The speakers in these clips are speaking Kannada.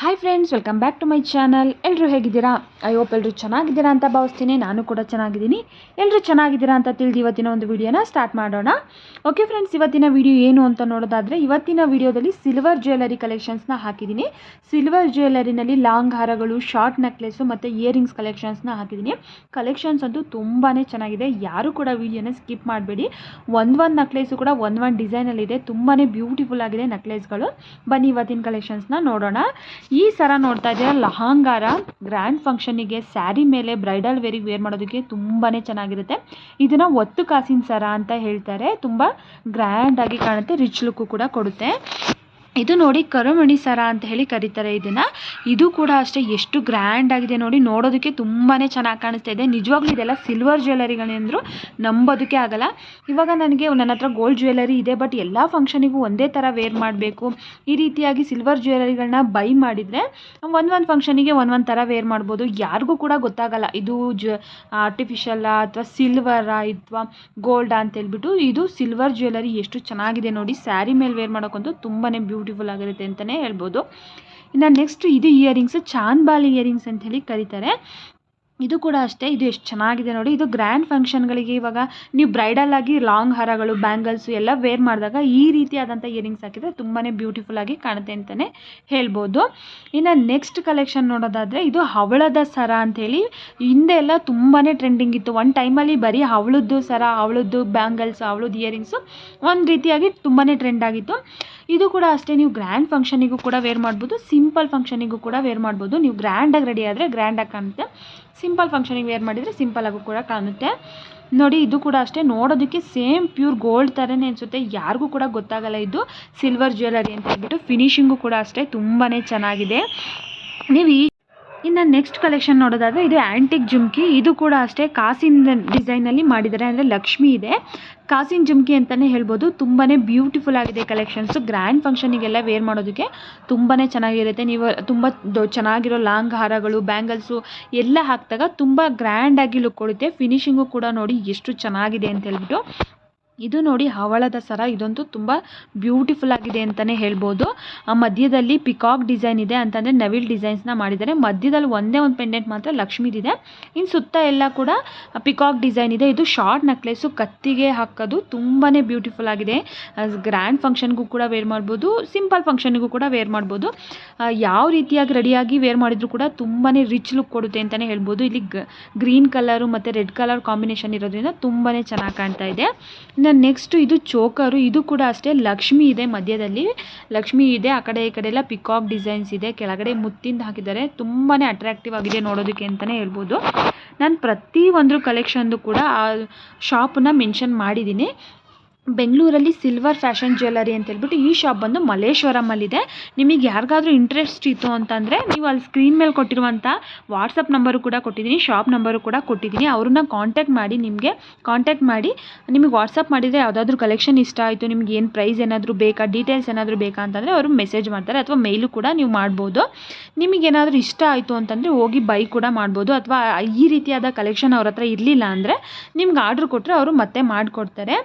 Hi friends welcome back to my channel ಎಲ್ಲರೂ ಹೇಗಿದ್ದೀರಾ? ಐ ಹೋಪ್ ಎಲ್ಲರೂ ಚೆನ್ನಾಗಿದ್ದೀರಾ ಅಂತ ಭಾವಿಸ್ತೀನಿ. ನಾನು ಕೂಡ ಚೆನ್ನಾಗಿದ್ದೀನಿ. ಎಲ್ಲರೂ ಚೆನ್ನಾಗಿದ್ದೀರಾ ಅಂತ ತಿಳಿದು ಇವತ್ತಿನ ಒಂದು ವಿಡಿಯೋನ ಸ್ಟಾರ್ಟ್ ಮಾಡೋಣ. ಓಕೆ ಫ್ರೆಂಡ್ಸ್ ಇವತ್ತಿನ ವಿಡಿಯೋ ಏನು ಅಂತ ನೋಡೋದಾದರೆ, ಇವತ್ತಿನ ವಿಡಿಯೋದಲ್ಲಿ ಸಿಲ್ವರ್ ಜ್ಯುವೆಲರಿ ಕಲೆಕ್ಷನ್ಸ್ನ ಹಾಕಿದ್ದೀನಿ. ಸಿಲ್ವರ್ ಜ್ಯುವೆಲರಿನಲ್ಲಿ ಲಾಂಗ್ ಹಾರಗಳು ಶಾರ್ಟ್ ನೆಕ್ಲೆಸ್ಸು ಮತ್ತು ಇಯರಿಂಗ್ಸ್ ಕಲೆಕ್ಷನ್ಸ್ನ ಹಾಕಿದ್ದೀನಿ. ಕಲೆಕ್ಷನ್ಸ್ ಅಂತೂ ತುಂಬಾ ಚೆನ್ನಾಗಿದೆ. ಯಾರೂ ಕೂಡ ವಿಡಿಯೋನ ಸ್ಕಿಪ್ ಮಾಡಬೇಡಿ. ಒಂದು ಒಂದು ನಕ್ಲೇಸು ಕೂಡ ಒಂದು ಒಂದು ಡಿಸೈನಲ್ಲಿದೆ ತುಂಬಾ ಬ್ಯೂಟಿಫುಲ್ ಆಗಿದೆ ನೆಕ್ಲೆಸ್ಗಳು ಬನ್ನಿ ಇವತ್ತಿನ ಕಲೆಕ್ಷನ್ಸ್ನ ನೋಡೋಣ. ಈ ಸರ ನೋಡ್ತಾ ಇದ್ದೀರಾ? ಲಹಾಂಗಾರ ಗ್ರ್ಯಾಂಡ್ ಫಂಕ್ಷನಿಗೆ ಸ್ಯಾರಿ ಮೇಲೆ ಬ್ರೈಡಲ್ ವೇರಿಗೆ ವೇರ್ ಮಾಡೋದಕ್ಕೆ ತುಂಬಾ ಚೆನ್ನಾಗಿರುತ್ತೆ. ಇದನ್ನು ಒತ್ತು ಕಾಸಿನ ಸರ ಅಂತ ಹೇಳ್ತಾರೆ. ತುಂಬ ಗ್ರ್ಯಾಂಡಾಗಿ ಕಾಣುತ್ತೆ ರಿಚ್ ಲುಕ್ಕು ಕೂಡ ಕೊಡುತ್ತೆ. ಇದು ನೋಡಿ ಕರುಮಣಿ ಸರ ಅಂತ ಹೇಳಿ ಕರೀತಾರೆ ಇದನ್ನು. ಇದು ಕೂಡ ಅಷ್ಟೇ ಎಷ್ಟು ಗ್ರ್ಯಾಂಡ್ ಆಗಿದೆ ನೋಡಿ, ನೋಡೋದಕ್ಕೆ ತುಂಬಾ ಚೆನ್ನಾಗಿ ಕಾಣಿಸ್ತಾ ಇದೆ. ನಿಜವಾಗ್ಲೂ ಇದೆಲ್ಲ ಸಿಲ್ವರ್ ಜ್ಯುವೆಲರಿಗಳಂದ್ರು ನಂಬೋದಕ್ಕೆ ಆಗಲ್ಲ. ಇವಾಗ ನನಗೆ ನನ್ನ ಹತ್ರ ಗೋಲ್ಡ್ ಜ್ಯುವೆಲರಿ ಇದೆ ಬಟ್ ಎಲ್ಲ ಫಂಕ್ಷನಿಗೂ ಒಂದೇ ಥರ ವೇರ್ ಮಾಡಬೇಕು. ಈ ರೀತಿಯಾಗಿ ಸಿಲ್ವರ್ ಜ್ಯುವೆಲರಿಗಳನ್ನ ಬೈ ಮಾಡಿದರೆ ಒಂದು ಒಂದು ಫಂಕ್ಷನಿಗೆ ಒಂದು ಒಂದು ಥರ ವೇರ್ ಮಾಡ್ಬೋದು. ಯಾರಿಗೂ ಕೂಡ ಗೊತ್ತಾಗಲ್ಲ, ಇದು ಜ ಆರ್ಟಿಫಿಷಿಯಲ್ಲಾ ಅಥವಾ ಸಿಲ್ವರಾ ಅಥವಾ ಗೋಲ್ಡಾ ಅಂತ ಹೇಳ್ಬಿಟ್ಟು ಇದು ಸಿಲ್ವರ್ ಜ್ಯುವೆಲರಿ ಎಷ್ಟು ಚೆನ್ನಾಗಿದೆ ನೋಡಿ ಸ್ಯಾರಿ ಮೇಲೆ ವೇರ್ ಮಾಡೋಕ್ಕಂತೂ ತುಂಬಾ ಬ್ಯೂಟಿಫುಲ್ ಆಗಿರುತ್ತೆ ಅಂತಲೇ ಹೇಳ್ಬೋದು. ಇನ್ನು ನೆಕ್ಸ್ಟ್ ಇದು ಇಯರಿಂಗ್ಸ್ ಚಾಂದ್ಬಾಲಿ ಇಯರಿಂಗ್ಸ್ ಅಂತ ಹೇಳಿ ಕರೀತಾರೆ. ಇದು ಕೂಡ ಅಷ್ಟೇ, ಇದು ಎಷ್ಟು ಚೆನ್ನಾಗಿದೆ ನೋಡಿ. ಇದು ಗ್ರ್ಯಾಂಡ್ ಫಂಕ್ಷನ್ಗಳಿಗೆ ಇವಾಗ ನೀವು ಬ್ರೈಡಲ್ ಆಗಿ ಲಾಂಗ್ ಹಾರಗಳು ಬ್ಯಾಂಗಲ್ಸು ಎಲ್ಲ ವೇರ್ ಮಾಡಿದಾಗ ಈ ರೀತಿಯಾದಂಥ ಇಯರಿಂಗ್ಸ್ ಹಾಕಿದರೆ ತುಂಬಾ ಬ್ಯೂಟಿಫುಲ್ ಆಗಿ ಕಾಣುತ್ತೆ ಅಂತಲೇ ಹೇಳ್ಬೋದು. ಇನ್ನು ನೆಕ್ಸ್ಟ್ ಕಲೆಕ್ಷನ್ ನೋಡೋದಾದರೆ ಇದು ಹವಳದ ಸರ ಅಂಥೇಳಿ ಹಿಂದೆ ಎಲ್ಲ ತುಂಬಾ ಟ್ರೆಂಡಿಂಗ್ ಇತ್ತು. ಒಂದು ಟೈಮಲ್ಲಿ ಬರೀ ಅವಳದ್ದು ಸರ ಅವಳದ್ದು ಬ್ಯಾಂಗಲ್ಸ್ ಅವಳದ್ದು ಇಯರಿಂಗ್ಸು ಒಂದು ರೀತಿಯಾಗಿ ತುಂಬಾ ಟ್ರೆಂಡ್ ಆಗಿತ್ತು. ಇದು ಕೂಡ ಅಷ್ಟೇ, ನೀವು ಗ್ರ್ಯಾಂಡ್ ಫಂಕ್ಷನಿಗೂ ಕೂಡ ವೇರ್ ಮಾಡ್ಬೋದು ಸಿಂಪಲ್ ಫಂಕ್ಷನಿಗೂ ಕೂಡ ವೇರ್ ಮಾಡ್ಬೋದು. ನೀವು ಗ್ರ್ಯಾಂಡಾಗಿ ರೆಡಿ ಆದರೆ ಗ್ರ್ಯಾಂಡಾಗಿ ಕಾಣುತ್ತೆ. ಸಿಂಪಲ್ ಫಂಕ್ಷನಿಗೆ ವೇರ್ ಮಾಡಿದರೆ ಸಿಂಪಲಾಗೂ ಕೂಡ ಕಾಣುತ್ತೆ. ನೋಡಿ, ಇದು ಕೂಡ ಅಷ್ಟೇ, ನೋಡೋದಕ್ಕೆ ಸೇಮ್ ಪ್ಯೂರ್ ಗೋಲ್ಡ್ ಥರನೇ ಅನಿಸುತ್ತೆ. ಯಾರಿಗೂ ಕೂಡ ಗೊತ್ತಾಗಲ್ಲ ಇದು. ಸಿಲ್ವರ್ ಜ್ಯುವೆಲರಿ ಅಂತ ಹೇಳ್ಬಿಟ್ಟು ಫಿನಿಶಿಂಗು ಕೂಡ ಅಷ್ಟೇ ತುಂಬಾ ಚೆನ್ನಾಗಿದೆ. ನೀವು ಈ ಇನ್ನು ನೆಕ್ಸ್ಟ್ ಕಲೆಕ್ಷನ್ ನೋಡೋದಾದರೆ ಇದು ಆ್ಯಂಟಿಕ್ ಜುಮ್ಕಿ. ಇದು ಕೂಡ ಅಷ್ಟೇ ಕಾಸಿನ ಡಿಸೈನಲ್ಲಿ ಮಾಡಿದ್ದಾರೆ. ಅಂದರೆ ಲಕ್ಷ್ಮಿ ಇದೆ. ಕಾಸಿನ ಜುಮ್ಕಿ ಅಂತಲೇ ಹೇಳ್ಬೋದು. ತುಂಬಾ ಬ್ಯೂಟಿಫುಲ್ ಆಗಿದೆ ಕಲೆಕ್ಷನ್ಸು ಗ್ರ್ಯಾಂಡ್ ಫಂಕ್ಷನಿಗೆಲ್ಲ ವೇರ್ ಮಾಡೋದಕ್ಕೆ ತುಂಬಾ ಚೆನ್ನಾಗಿರುತ್ತೆ. ನೀವು ತುಂಬ ಚೆನ್ನಾಗಿರೋ ಲಾಂಗ್ ಹಾರಗಳು ಬ್ಯಾಂಗಲ್ಸು ಎಲ್ಲ ಹಾಕಿದಾಗ ತುಂಬ ಗ್ರ್ಯಾಂಡಾಗಿ ಲುಕ್ ಕೊಡುತ್ತೆ. ಫಿನಿಷಿಂಗು ಕೂಡ ನೋಡಿ ಎಷ್ಟು ಚೆನ್ನಾಗಿದೆ ಅಂತ ಹೇಳ್ಬಿಟ್ಟು. ಇದು ನೋಡಿ ಹವಳದ ಸರ ಇದಂತೂ ತುಂಬ ಬ್ಯೂಟಿಫುಲ್ ಆಗಿದೆ ಅಂತಲೇ ಹೇಳ್ಬೋದು. ಮಧ್ಯದಲ್ಲಿ ಪಿಕಾಕ್ ಡಿಸೈನ್ ಇದೆ ಅಂತಂದರೆ ನವಿಲ್ ಡಿಸೈನ್ಸ್ನ ಮಾಡಿದ್ದಾರೆ. ಮಧ್ಯದಲ್ಲಿ ಒಂದೇ ಒಂದು ಪೆಂಡೆಂಟ್ ಮಾತ್ರ ಲಕ್ಷ್ಮೀದಿದೆ. ಇನ್ನು ಸುತ್ತ ಎಲ್ಲ ಕೂಡ ಪಿಕಾಕ್ ಡಿಸೈನ್ ಇದೆ. ಇದು ಶಾರ್ಟ್ ನೆಕ್ಲೆಸ್ಸು ಕತ್ತಿಗೆ ಹಾಕೋದು ತುಂಬಾ ಬ್ಯೂಟಿಫುಲ್ ಆಗಿದೆ. ಗ್ರ್ಯಾಂಡ್ ಫಂಕ್ಷನ್ಗೂ ಕೂಡ ವೇರ್ ಮಾಡ್ಬೋದು ಸಿಂಪಲ್ ಫಂಕ್ಷನ್ಗೂ ಕೂಡ ವೇರ್ ಮಾಡ್ಬೋದು. ಯಾವ ರೀತಿಯಾಗಿ ರೆಡಿಯಾಗಿ ವೇರ್ ಮಾಡಿದ್ರು ಕೂಡ ತುಂಬಾ ರಿಚ್ ಲುಕ್ ಕೊಡುತ್ತೆ ಅಂತಲೇ ಹೇಳ್ಬೋದು. ಇಲ್ಲಿ ಗ್ರೀನ್ ಕಲರು ಮತ್ತು ರೆಡ್ ಕಲರ್ ಕಾಂಬಿನೇಷನ್ ಇರೋದ್ರಿಂದ ತುಂಬಾ ಚೆನ್ನಾಗಿ ಕಾಣ್ತಾ ಇದೆ. ಇನ್ನು ನೆಕ್ಸ್ಟ್ ಇದು ಚೋಕರು, ಇದು ಕೂಡ ಅಷ್ಟೇ, ಲಕ್ಷ್ಮಿ ಇದೆ ಮಧ್ಯದಲ್ಲಿ. ಲಕ್ಷ್ಮಿ ಇದೆ, ಆ ಕಡೆ ಈ ಕಡೆ ಎಲ್ಲ ಪಿಕಾಕ್ ಡಿಸೈನ್ಸ್ ಇದೆ. ಕೆಳಗಡೆ ಮುತ್ತಿಂದ ಹಾಕಿದ್ದಾರೆ. ತುಂಬಾ ಅಟ್ರಾಕ್ಟಿವ್ ಆಗಿದೆ ನೋಡೋದಕ್ಕೆ ಅಂತಲೇ ಹೇಳ್ಬೋದು. ನಾನು ಪ್ರತಿ ಒಂದು ಕಲೆಕ್ಷನ್ದು ಕೂಡ ಆ ಶಾಪನ್ನ ಮೆನ್ಷನ್ ಮಾಡಿದ್ದೀನಿ. ಬೆಂಗಳೂರಲ್ಲಿ ಸಿಲ್ವರ್ ಫ್ಯಾಷನ್ ಜ್ಯುವೆಲ್ಲರಿ ಅಂತ ಹೇಳ್ಬಿಟ್ಟು ಈ ಶಾಪ್ ಬಂದು ಮಲ್ಲೇಶ್ವರಮಲ್ಲಿದೆ ನಿಮಗೆ ಯಾರಿಗಾದ್ರೂ ಇಂಟ್ರೆಸ್ಟ್ ಇತ್ತು ಅಂತಂದರೆ ನೀವು ಅಲ್ಲಿ ಸ್ಕ್ರೀನ್ ಮೇಲೆ ಕೊಟ್ಟಿರುವಂಥ ವಾಟ್ಸಪ್ ನಂಬರು ಕೂಡ ಕೊಟ್ಟಿದ್ದೀನಿ ಶಾಪ್ ನಂಬರು ಕೂಡ ಕೊಟ್ಟಿದ್ದೀನಿ. ಅವ್ರನ್ನ ಕಾಂಟ್ಯಾಕ್ಟ್ ಮಾಡಿ, ನಿಮಗೆ ಕಾಂಟ್ಯಾಕ್ಟ್ ಮಾಡಿ. ನಿಮಗೆ ವಾಟ್ಸಪ್ ಮಾಡಿದರೆ ಯಾವುದಾದ್ರೂ ಕಲೆಕ್ಷನ್ ಇಷ್ಟ ಆಯಿತು, ನಿಮ್ಗೆ ಏನು ಪ್ರೈಸ್ ಏನಾದರೂ ಬೇಕಾ ಡೀಟೇಲ್ಸ್ ಏನಾದರೂ ಬೇಕಾ ಅಂತಂದರೆ ಅವರು ಮೆಸೇಜ್ ಮಾಡ್ತಾರೆ ಅಥವಾ ಮೇಲು ಕೂಡ ನೀವು ಮಾಡ್ಬೋದು. ನಿಮಗೇನಾದರೂ ಇಷ್ಟ ಆಯಿತು ಅಂತಂದರೆ ಹೋಗಿ ಬೈ ಕೂಡ ಮಾಡ್ಬೋದು. ಅಥವಾ ಈ ರೀತಿಯಾದ ಕಲೆಕ್ಷನ್ ಅವ್ರ ಹತ್ರ ಇರಲಿಲ್ಲ ಅಂದರೆ ನಿಮ್ಗೆ ಆರ್ಡ್ರ್ ಕೊಟ್ಟರೆ ಅವರು ಮತ್ತೆ ಮಾಡಿಕೊಡ್ತಾರೆ.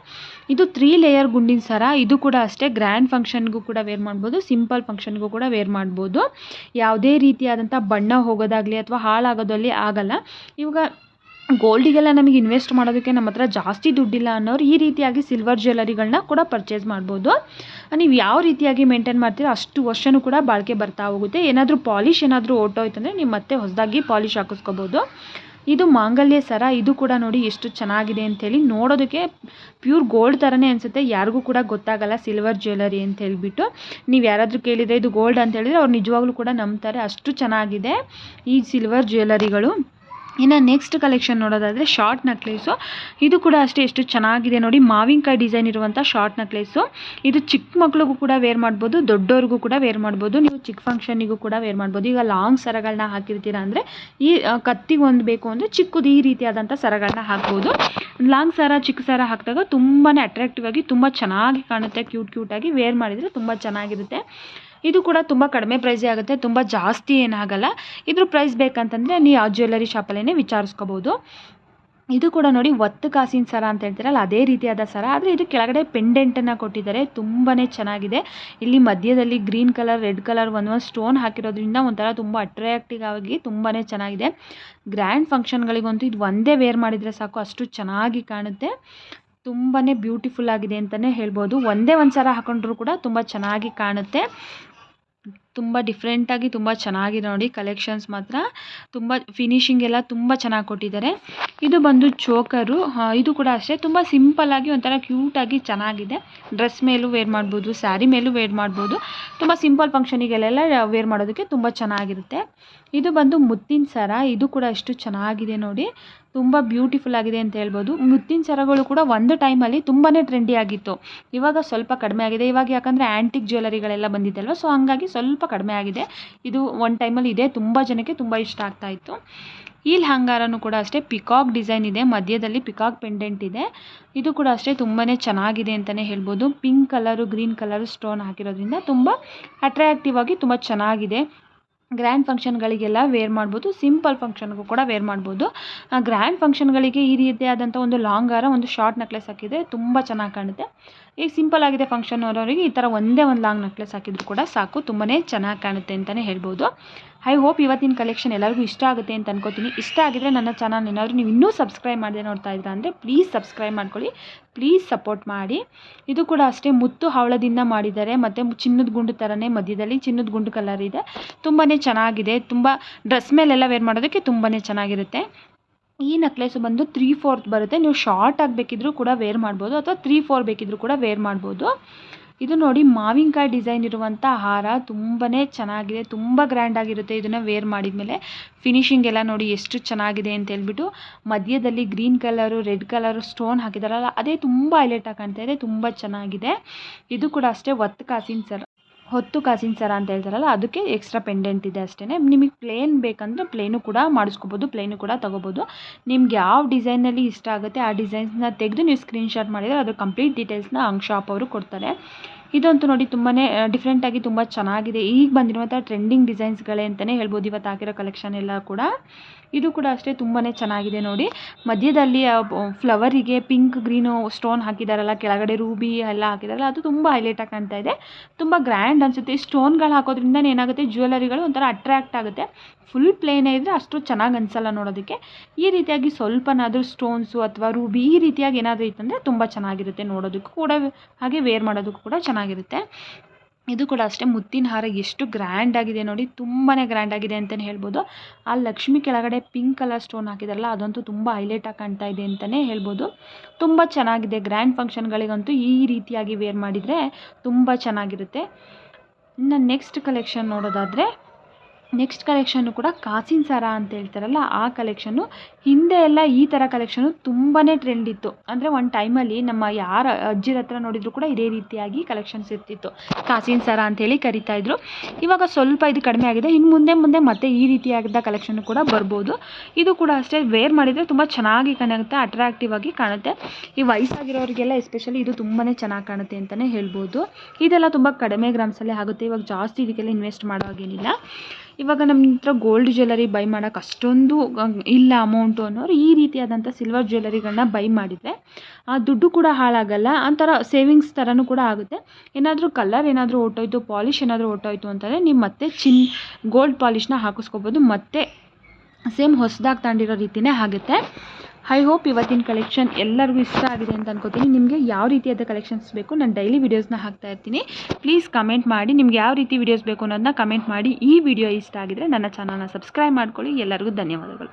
ಇದು ತ್ರೀ ಲೇಯರ್ ಗುಂಡಿನ ಸರ, ಇದು ಕೂಡ ಅಷ್ಟೇ ಗ್ರ್ಯಾಂಡ್ ಫಂಕ್ಷನ್ಗೂ ಕೂಡ ವೇರ್ ಮಾಡ್ಬೋದು ಸಿಂಪಲ್ ಫಂಕ್ಷನ್ಗೂ ಕೂಡ ವೇರ್ ಮಾಡ್ಬೋದು. ಯಾವುದೇ ರೀತಿಯಾದಂಥ ಬಣ್ಣ ಹೋಗೋದಾಗಲಿ ಅಥವಾ ಹಾಳಾಗೋದಲ್ಲಿ ಆಗಲ್ಲ. ಇವಾಗ ಗೋಲ್ಡಿಗೆಲ್ಲ ನಮಗೆ ಇನ್ವೆಸ್ಟ್ ಮಾಡೋದಕ್ಕೆ ನಮ್ಮ ಹತ್ರ ಜಾಸ್ತಿ ದುಡ್ಡಿಲ್ಲ ಅನ್ನೋರು ಈ ರೀತಿಯಾಗಿ ಸಿಲ್ವರ್ ಜ್ಯುವೆಲರಿಗಳನ್ನ ಕೂಡ ಪರ್ಚೇಸ್ ಮಾಡ್ಬೋದು. ನೀವು ಯಾವ ರೀತಿಯಾಗಿ ಮೇಂಟೈನ್ ಮಾಡ್ತೀರೋ ಅಷ್ಟು ವರ್ಷನೂ ಕೂಡ ಬಾಳಿಕೆ ಬರ್ತಾ ಹೋಗುತ್ತೆ. ಏನಾದರೂ ಪಾಲಿಷ್ ಏನಾದರೂ ಓಟೋಯ್ತಂದರೆ ನೀವು ಮತ್ತೆ ಹೊಸದಾಗಿ ಪಾಲಿಷ್ ಹಾಕಿಸ್ಕೋಬೋದು. ಇದು ಮಾಂಗಲ್ಯ ಸರ, ಇದು ಕೂಡ ನೋಡಿ ಎಷ್ಟು ಚೆನ್ನಾಗಿದೆ ಅಂಥೇಳಿ ನೋಡೋದಕ್ಕೆ ಪ್ಯೂರ್ ಗೋಲ್ಡ್ ಥರನೇ ಅನಿಸುತ್ತೆ. ಯಾರಿಗೂ ಕೂಡ ಗೊತ್ತಾಗಲ್ಲ, ಸಿಲ್ವರ್ ಜ್ಯುವೆಲರಿ ಅಂತ ಹೇಳ್ಬಿಟ್ಟು. ನೀವು ಯಾರಾದರೂ ಕೇಳಿದರೆ ಇದು ಗೋಲ್ಡ್ ಅಂತ ಹೇಳಿದರೆ ಅವ್ರು ನಿಜವಾಗ್ಲೂ ಕೂಡ ನಂಬ್ತಾರೆ. ಅಷ್ಟು ಚೆನ್ನಾಗಿದೆ ಈ ಸಿಲ್ವರ್ ಜ್ಯುವೆಲರಿಗಳು. ಇನ್ನು ನೆಕ್ಸ್ಟ್ ಕಲೆಕ್ಷನ್ ನೋಡೋದಾದರೆ ಶಾರ್ಟ್ ನಕ್ಲೇಸು ಇದು ಕೂಡ ಅಷ್ಟೇ ಎಷ್ಟು ಚೆನ್ನಾಗಿದೆ ನೋಡಿ. ಮಾವಿನಕಾಯಿ ಡಿಸೈನ್ ಇರುವಂಥ ಶಾರ್ಟ್ ನಕ್ಲೇಸು ಇದು ಚಿಕ್ಕ ಮಕ್ಳಿಗೂ ಕೂಡ ವೇರ್ ಮಾಡ್ಬೋದು ದೊಡ್ಡವ್ರಿಗೂ ಕೂಡ ವೇರ್ ಮಾಡ್ಬೋದು. ನೀವು ಚಿಕ್ಕ ಫಂಕ್ಷನಿಗೂ ಕೂಡ ವೇರ್ ಮಾಡ್ಬೋದು. ಈಗ ಲಾಂಗ್ ಸರಗಳನ್ನ ಹಾಕಿರ್ತೀರ ಅಂದರೆ ಈ ಕತ್ತಿಗೆ ಒಂದು ಬೇಕು ಅಂದರೆ ಚಿಕ್ಕದು ಈ ರೀತಿಯಾದಂಥ ಸರಗಳನ್ನ ಹಾಕ್ಬೋದು. ಲಾಂಗ್ ಸರ, ಚಿಕ್ಕ ಸರ ಹಾಕಿದಾಗ ತುಂಬಾ ಅಟ್ರಾಕ್ಟಿವ್ ಆಗಿ ತುಂಬ ಚೆನ್ನಾಗಿ ಕಾಣುತ್ತೆ. ಕ್ಯೂಟ್ ಕ್ಯೂಟಾಗಿ ವೇರ್ ಮಾಡಿದರೆ ತುಂಬ ಚೆನ್ನಾಗಿರುತ್ತೆ. ಇದು ಕೂಡ ತುಂಬ ಕಡಿಮೆ ಪ್ರೈಸೇ ಆಗುತ್ತೆ, ತುಂಬ ಜಾಸ್ತಿ ಏನಾಗಲ್ಲ. ಇದ್ರ ಪ್ರೈಸ್ ಬೇಕಂತಂದರೆ ನೀವು ಆ ಜ್ಯುವೆಲ್ಲರಿ ಶಾಪಲ್ಲೇ ವಿಚಾರಿಸ್ಕೋಬೋದು. ಇದು ಕೂಡ ನೋಡಿ ಒತ್ತು ಕಾಸಿನ ಸರ ಅಂತ ಹೇಳ್ತೀರಲ್ಲ, ಅದೇ ರೀತಿಯಾದ ಸರ. ಆದರೆ ಇದು ಕೆಳಗಡೆ ಪೆಂಡೆಂಟನ್ನು ಕೊಟ್ಟಿದ್ದಾರೆ ತುಂಬಾ ಚೆನ್ನಾಗಿದೆ. ಇಲ್ಲಿ ಮಧ್ಯದಲ್ಲಿ ಗ್ರೀನ್ ಕಲರ್ ರೆಡ್ ಕಲರ್ ಒಂದೊಂದು ಸ್ಟೋನ್ ಹಾಕಿರೋದ್ರಿಂದ ಒಂಥರ ತುಂಬ ಅಟ್ರಾಕ್ಟಿವ್ ಆಗಿ ತುಂಬಾ ಚೆನ್ನಾಗಿದೆ. ಗ್ರ್ಯಾಂಡ್ ಫಂಕ್ಷನ್ಗಳಿಗಂತೂ ಇದು ಒಂದೇ ವೇರ್ ಮಾಡಿದರೆ ಸಾಕು, ಅಷ್ಟು ಚೆನ್ನಾಗಿ ಕಾಣುತ್ತೆ. ತುಂಬಾ ಬ್ಯೂಟಿಫುಲ್ ಆಗಿದೆ ಅಂತಲೇ ಹೇಳ್ಬೋದು. ಒಂದೇ ಒಂದು ಸರ ಹಾಕೊಂಡ್ರೂ ಕೂಡ ತುಂಬ ಚೆನ್ನಾಗಿ ಕಾಣುತ್ತೆ. ತುಂಬ ಡಿಫ್ರೆಂಟಾಗಿ ತುಂಬ ಚೆನ್ನಾಗಿದೆ ನೋಡಿ ಕಲೆಕ್ಷನ್ಸ್ ಮಾತ್ರ. ತುಂಬ ಫಿನಿಶಿಂಗ್ ಎಲ್ಲ ತುಂಬ ಚೆನ್ನಾಗಿ ಕೊಟ್ಟಿದ್ದಾರೆ. ಇದು ಬಂದು ಚೋಕರು ಇದು ಕೂಡ ಅಷ್ಟೇ. ತುಂಬ ಸಿಂಪಲ್ಲಾಗಿ ಒಂಥರ ಕ್ಯೂಟಾಗಿ ಚೆನ್ನಾಗಿದೆ. ಡ್ರೆಸ್ ಮೇಲೂ ವೇರ್ ಮಾಡ್ಬೋದು ಸ್ಯಾರಿ ಮೇಲೂ ವೇರ್ ಮಾಡ್ಬೋದು. ತುಂಬ ಸಿಂಪಲ್ ಫಂಕ್ಷನಿಗೆಲ್ಲ ವೇರ್ ಮಾಡೋದಕ್ಕೆ ತುಂಬ ಚೆನ್ನಾಗಿರುತ್ತೆ. ಇದು ಬಂದು ಮುತ್ತಿನ ಸರ, ಇದು ಕೂಡ ಎಷ್ಟು ಚೆನ್ನಾಗಿದೆ ನೋಡಿ. ತುಂಬ ಬ್ಯೂಟಿಫುಲ್ ಆಗಿದೆ ಅಂತ ಹೇಳ್ಬೋದು. ಮುತ್ತಿನ ಸರಗಳು ಕೂಡ ಒಂದು ಟೈಮಲ್ಲಿ ತುಂಬಾ ಟ್ರೆಂಡಿ ಆಗಿತ್ತು. ಇವಾಗ ಸ್ವಲ್ಪ ಕಡಿಮೆ ಆಗಿದೆ. ಇವಾಗ ಯಾಕಂದರೆ ಆ್ಯಂಟಿಕ್ ಜ್ಯುವೆಲರಿಗಳೆಲ್ಲ ಬಂದಿದ್ದಲ್ವ ಸೊ ಹಂಗಾಗಿ ಸ್ವಲ್ಪ ಕಡಿಮೆ ಆಗಿದೆ. ಇದು ಒಂದು ಟೈಮಲ್ಲಿ ಇದೆ. ತುಂಬ ಜನಕ್ಕೆ ತುಂಬ ಇಷ್ಟ ಆಗ್ತಾ ಇತ್ತು. ಈ ಲೆಹಂಗಾರನೂ ಕೂಡ ಅಷ್ಟೇ ಪಿಕಾಕ್ ಡಿಸೈನ್ ಇದೆ. ಮಧ್ಯದಲ್ಲಿ ಪಿಕಾಕ್ ಪೆಂಡೆಂಟ್ ಇದೆ. ಇದು ಕೂಡ ಅಷ್ಟೇ ತುಂಬಾ ಚೆನ್ನಾಗಿದೆ ಅಂತಲೇ ಹೇಳ್ಬೋದು. Pink colour green colour stone ಹಾಕಿರೋದ್ರಿಂದ ತುಂಬ ಅಟ್ರಾಕ್ಟಿವ್ ಆಗಿ ತುಂಬ ಚೆನ್ನಾಗಿದೆ. ಗ್ರ್ಯಾಂಡ್ ಫಂಕ್ಷನ್ಗಳಿಗೆಲ್ಲ ವೇರ್ ಮಾಡ್ಬೋದು ಸಿಂಪಲ್ ಫಂಕ್ಷನ್ಗೂ ಕೂಡ ವೇರ್ ಮಾಡ್ಬೋದು. ಗ್ರ್ಯಾಂಡ್ ಫಂಕ್ಷನ್ಗಳಿಗೆ ಈ ರೀತಿಯಾದಂಥ ಒಂದು ಲಾಂಗ್ ಹಾರ ಒಂದು ಶಾರ್ಟ್ ನೆಕ್ಲೆಸ್ ಹಾಕಿದೆ ತುಂಬ ಚೆನ್ನಾಗಿ ಕಾಣುತ್ತೆ. ಈಗ ಸಿಂಪಲ್ ಆಗಿದೆ ಫಂಕ್ಷನ್ ಅವರವರಿಗೆ ಈ ಥರ ಒಂದೇ ಒಂದು ಲಾಂಗ್ ನೆಕ್ಲೆಸ್ ಹಾಕಿದ್ರು ಕೂಡ ಸಾಕು. ತುಂಬಾ ಚೆನ್ನಾಗಿ ಕಾಣುತ್ತೆ ಅಂತಲೇ ಹೇಳ್ಬೋದು. ಐ ಹೋಪ್ ಇವತ್ತಿನ ಕಲೆಕ್ಷನ್ ಎಲ್ಲರಿಗೂ ಇಷ್ಟ ಆಗುತ್ತೆ ಅಂತ ಅನ್ಕೋತೀನಿ. ಇಷ್ಟ ಆಗಿದ್ರೆ ನನ್ನ ಚಾನಲ್ ಏನಾದರೂ ನೀವು ಇನ್ನೂ ಸಬ್ಸ್ಕ್ರೈಬ್ ಮಾಡದೆ ನೋಡ್ತಾ ಇದ್ದೀರಾ ಅಂದರೆ ಪ್ಲೀಸ್ ಸಬ್ಸ್ಕ್ರೈಬ್ ಮಾಡ್ಕೊಳ್ಳಿ. ಪ್ಲೀಸ್ ಸಪೋರ್ಟ್ ಮಾಡಿ. ಇದು ಕೂಡ ಅಷ್ಟೇ ಮುತ್ತು ಹವಳದಿಂದ ಮಾಡಿದ್ದಾರೆ. ಮತ್ತು ಚಿನ್ನದ ಗುಂಡು ಥರನೇ ಮಧ್ಯದಲ್ಲಿ ಚಿನ್ನದ ಗುಂಡು ಕಲರ್ ಇದೆ. ತುಂಬಾ ಚೆನ್ನಾಗಿದೆ. ತುಂಬ ಡ್ರೆಸ್ ಮೇಲೆಲ್ಲ ವೇರ್ ಮಾಡೋದಕ್ಕೆ ತುಂಬಾ ಚೆನ್ನಾಗಿರುತ್ತೆ. ಈ ನೆಕ್ಲೆಸು ಬಂದು ತ್ರೀ ಫೋರ್ತ್ ಬರುತ್ತೆ. ನೀವು ಶಾರ್ಟ್ ಆಗಬೇಕಿದ್ರೂ ಕೂಡ ವೇರ್ ಮಾಡ್ಬೋದು ಅಥವಾ ತ್ರೀ ಫೋರ್ ಬೇಕಿದ್ರೂ ಕೂಡ ವೇರ್ ಮಾಡ್ಬೋದು. ಇದು ನೋಡಿ ಮಾವಿನಕಾಯಿ ಡಿಸೈನ್ ಇರುವಂಥ ಹಾರ. ತುಂಬಾ ಚೆನ್ನಾಗಿದೆ. ತುಂಬ ಗ್ರ್ಯಾಂಡಾಗಿರುತ್ತೆ ಇದನ್ನು ವೇರ್ ಮಾಡಿದ ಮೇಲೆ ಫಿನಿಶಿಂಗ್ ಎಲ್ಲ ನೋಡಿ ಎಷ್ಟು ಚೆನ್ನಾಗಿದೆ ಅಂತ ಹೇಳ್ಬಿಟ್ಟು. ಮಧ್ಯದಲ್ಲಿ green colour red colour stone ಹಾಕಿದಾರಲ್ಲ, ಅದೇ ತುಂಬ ಹೈಲೈಟಾಗಿ ಕಾಣ್ತಾ ಇದೆ. ತುಂಬ ಚೆನ್ನಾಗಿದೆ. ಇದು ಕೂಡ ಅಷ್ಟೇ ಒತ್ತು ಕಾಸಿನ ಸರ ಹೊತ್ತು ಕಾಸಿನ ಸರ ಅಂತ ಹೇಳ್ತಾರಲ್ಲ, ಅದಕ್ಕೆ ಎಕ್ಸ್ಟ್ರಾ ಪೆಂಡೆಂಟ್ ಇದೆ ಅಷ್ಟೇ ನಿಮಗೆ ಪ್ಲೇನ್ ಬೇಕಂದರೆ ಪ್ಲೇನು ಕೂಡ ಮಾಡಿಸ್ಕೋಬೋದು ಪ್ಲೇನು ಕೂಡ ತೊಗೋಬೋದು. ನಿಮ್ಗೆ ಯಾವ ಡಿಸೈನಲ್ಲಿ ಇಷ್ಟ ಆಗುತ್ತೆ, ಆ ಡಿಸೈನ್ಸ್ನ ತೆಗೆದು ನೀವು ಸ್ಕ್ರೀನ್ಶಾಟ್ ಮಾಡಿದರೆ ಅದು ಕಂಪ್ಲೀಟ್ ಡೀಟೇಲ್ಸ್ನ ಅಂಗ್ ಶಾಪ್ ಅವರು ಕೊಡ್ತಾರೆ. ಇದಂತೂ ನೋಡಿ ತುಂಬಾ ಡಿಫ್ರೆಂಟಾಗಿ ತುಂಬ ಚೆನ್ನಾಗಿದೆ. ಈಗ ಬಂದಿರುವಂಥ ಟ್ರೆಂಡಿಂಗ್ ಡಿಸೈನ್ಸ್ಗಳೇ ಅಂತಲೇ ಹೇಳ್ಬೋದು. ಇವತ್ತು ಹಾಕಿರೋ ಕಲೆಕ್ಷನ್ ಎಲ್ಲ ಕೂಡ. ಇದು ಕೂಡ ಅಷ್ಟೇ ತುಂಬಾ ಚೆನ್ನಾಗಿದೆ ನೋಡಿ. ಮಧ್ಯದಲ್ಲಿ ಫ್ಲವರಿಗೆ ಪಿಂಕ್ ಗ್ರೀನು ಸ್ಟೋನ್ ಹಾಕಿದಾರಲ್ಲ, ಕೆಳಗಡೆ ರೂಬಿ ಎಲ್ಲ ಹಾಕಿದಾರಲ್ಲ, ಅದು ತುಂಬ ಹೈಲೈಟಾಗಿ ಕಾಣ್ತಾ ಇದೆ. ತುಂಬ ಗ್ರ್ಯಾಂಡ್ ಅನಿಸುತ್ತೆ. ಸ್ಟೋನ್ಗಳು ಹಾಕೋದ್ರಿಂದ ಏನಾಗುತ್ತೆ, ಜ್ಯುವೆಲರಿಗಳು ಒಂಥರ ಅಟ್ರ್ಯಾಕ್ಟ್ ಆಗುತ್ತೆ. ಫುಲ್ ಪ್ಲೇನೇ ಇದ್ದರೆ ಅಷ್ಟು ಚೆನ್ನಾಗಿ ಅನಿಸಲ್ಲ ನೋಡೋದಕ್ಕೆ. ಈ ರೀತಿಯಾಗಿ ಸ್ವಲ್ಪನಾದರೂ ಸ್ಟೋನ್ಸು ಅಥವಾ ರೂಬಿ ಈ ರೀತಿಯಾಗಿ ಏನಾದರೂ ಇತ್ತಂದರೆ ತುಂಬ ಚೆನ್ನಾಗಿರುತ್ತೆ ನೋಡೋದಕ್ಕೂ ಕೂಡ, ಹಾಗೆ ವೇರ್ ಮಾಡೋದಕ್ಕೂ ಕೂಡ ಚೆನ್ನಾಗಿರುತ್ತೆ. ಇದು ಕೂಡ ಅಷ್ಟೇ, ಮುತ್ತಿನ ಹಾರ ಎಷ್ಟು ಗ್ರ್ಯಾಂಡ್ ಆಗಿದೆ ನೋಡಿ ತುಂಬಾ ಗ್ರ್ಯಾಂಡ್ ಆಗಿದೆ ಅಂತಲೇ ಹೇಳ್ಬೋದು. ಆ ಲಕ್ಷ್ಮಿ ಕೆಳಗಡೆ ಪಿಂಕ್ ಕಲರ್ ಸ್ಟೋನ್ ಹಾಕಿದಾರಲ್ಲ, ಅದಂತೂ ತುಂಬ ಹೈಲೈಟಾಗಿ ಕಾಣ್ತಾ ಇದೆ ಅಂತಲೇ ಹೇಳ್ಬೋದು. ತುಂಬ ಚೆನ್ನಾಗಿದೆ ಗ್ರ್ಯಾಂಡ್ ಫಂಕ್ಷನ್ಗಳಿಗಂತೂ ಈ ರೀತಿಯಾಗಿ ವೇರ್ ಮಾಡಿದರೆ ತುಂಬ ಚೆನ್ನಾಗಿರುತ್ತೆ. ಇನ್ನು ನೆಕ್ಸ್ಟ್ ಕಲೆಕ್ಷನ್ ನೋಡೋದಾದರೆ ನೆಕ್ಸ್ಟ್ ಕಲೆಕ್ಷನ್ನು ಕೂಡ ಕಾಸಿನ ಸರ ಅಂತ ಹೇಳ್ತಾರಲ್ಲ, ಆ ಕಲೆಕ್ಷನ್ನು ಹಿಂದೆ ಎಲ್ಲ ಈ ಥರ ಕಲೆಕ್ಷನು ತುಂಬಾ ಟ್ರೆಂಡ್ ಇತ್ತು. ಅಂದರೆ ಒಂದು ಟೈಮಲ್ಲಿ ನಮ್ಮ ಯಾರ ಅಜ್ಜಿರ ಹತ್ರ ನೋಡಿದ್ರು ಕೂಡ ಇದೇ ರೀತಿಯಾಗಿ ಕಲೆಕ್ಷನ್ಸ್ ಇರ್ತಿತ್ತು. ಕಾಸಿನ ಸರ ಅಂತೇಳಿ ಕರಿತಾ ಇದ್ರು. ಇವಾಗ ಸ್ವಲ್ಪ ಇದು ಕಡಿಮೆ ಆಗಿದೆ. ಇನ್ನು ಮುಂದೆ ಮುಂದೆ ಮತ್ತೆ ಈ ರೀತಿಯಾದ ಕಲೆಕ್ಷನ್ ಕೂಡ ಬರ್ಬೋದು. ಇದು ಕೂಡ ಅಷ್ಟೇ ವೇರ್ ಮಾಡಿದರೆ ತುಂಬ ಚೆನ್ನಾಗಿ ಕಾಣುತ್ತೆ ಅಟ್ರಾಕ್ಟಿವ್ ಆಗಿ ಕಾಣುತ್ತೆ. ಈ ವಯಸ್ಸಾಗಿರೋರಿಗೆಲ್ಲ ಎಸ್ಪೆಷಲಿ ಇದು ತುಂಬಾ ಚೆನ್ನಾಗಿ ಕಾಣುತ್ತೆ ಅಂತಲೇ ಹೇಳ್ಬೋದು. ಇದೆಲ್ಲ ತುಂಬ ಕಡಿಮೆ ಗ್ರಾಮ್ಸಲ್ಲೇ ಆಗುತ್ತೆ. ಇವಾಗ ಜಾಸ್ತಿ ಇದಕ್ಕೆಲ್ಲ ಇನ್ವೆಸ್ಟ್ ಮಾಡೋ ಹಾಗೇನಿಲ್ಲ. ಇವಾಗ ನಮ್ಮ ಹತ್ರ ಗೋಲ್ಡ್ ಜ್ಯುವೆಲರಿ ಬೈ ಮಾಡೋಕೆ ಅಷ್ಟೊಂದು ಇಲ್ಲ ಅಮೌಂಟು ಅನ್ನೋರು ಈ ರೀತಿಯಾದಂಥ ಸಿಲ್ವರ್ ಜ್ಯುವೆಲರಿಗಳನ್ನ ಬೈ ಮಾಡಿದರೆ, ಆ ದುಡ್ಡು ಕೂಡ ಹಾಳಾಗಲ್ಲ, ಒಂಥರ ಸೇವಿಂಗ್ಸ್ ಥರನೂ ಕೂಡ ಆಗುತ್ತೆ. ಏನಾದರೂ ಕಲರ್ ಏನಾದರೂ ಹೊರ್ಟೋಯ್ತು ಪಾಲಿಷ್ ಏನಾದರೂ ಹೊರ್ಟೋಯ್ತು ಅಂತಂದರೆ ನೀವು ಮತ್ತೆ ಚಿನ್ ಗೋಲ್ಡ್ ಪಾಲಿಷ್ನ ಹಾಕಿಸ್ಕೋಬೋದು, ಮತ್ತೆ ಸೇಮ್ ಹೊಸದಾಗಿ ತಗೊಂಡಿರೋ ರೀತಿಯೇ ಆಗುತ್ತೆ. ಐ ಹೋಪ್ ಇವತ್ತಿನ ಕಲೆಕ್ಷನ್ ಎಲ್ಲರಿಗೂ ಇಷ್ಟ ಆಗಿದೆ ಅಂತ ಅನ್ಕೋತೀನಿ. ನಿಮಗೆ ಯಾವ ರೀತಿಯಾದ ಕಲೆಕ್ಷನ್ಸ್ ಬೇಕು ನಾನು ಡೈಲಿ ವೀಡಿಯೋಸ್ನ ಹಾಕ್ತಾ ಇರ್ತೀನಿ. ಪ್ಲೀಸ್ ಕಮೆಂಟ್ ಮಾಡಿ ನಿಮ್ಗೆ ಯಾವ ರೀತಿ ವೀಡಿಯೋಸ್ ಬೇಕು ಅನ್ನೋದನ್ನ ಕಮೆಂಟ್ ಮಾಡಿ ಈ ವಿಡಿಯೋ ಇಷ್ಟ ಆಗಿದ್ರೆ ನನ್ನ ಚಾನಲ್ನ ಸಬ್ಸ್ಕ್ರೈಬ್ ಮಾಡ್ಕೊಳ್ಳಿ. ಎಲ್ಲರಿಗೂ ಧನ್ಯವಾದಗಳು.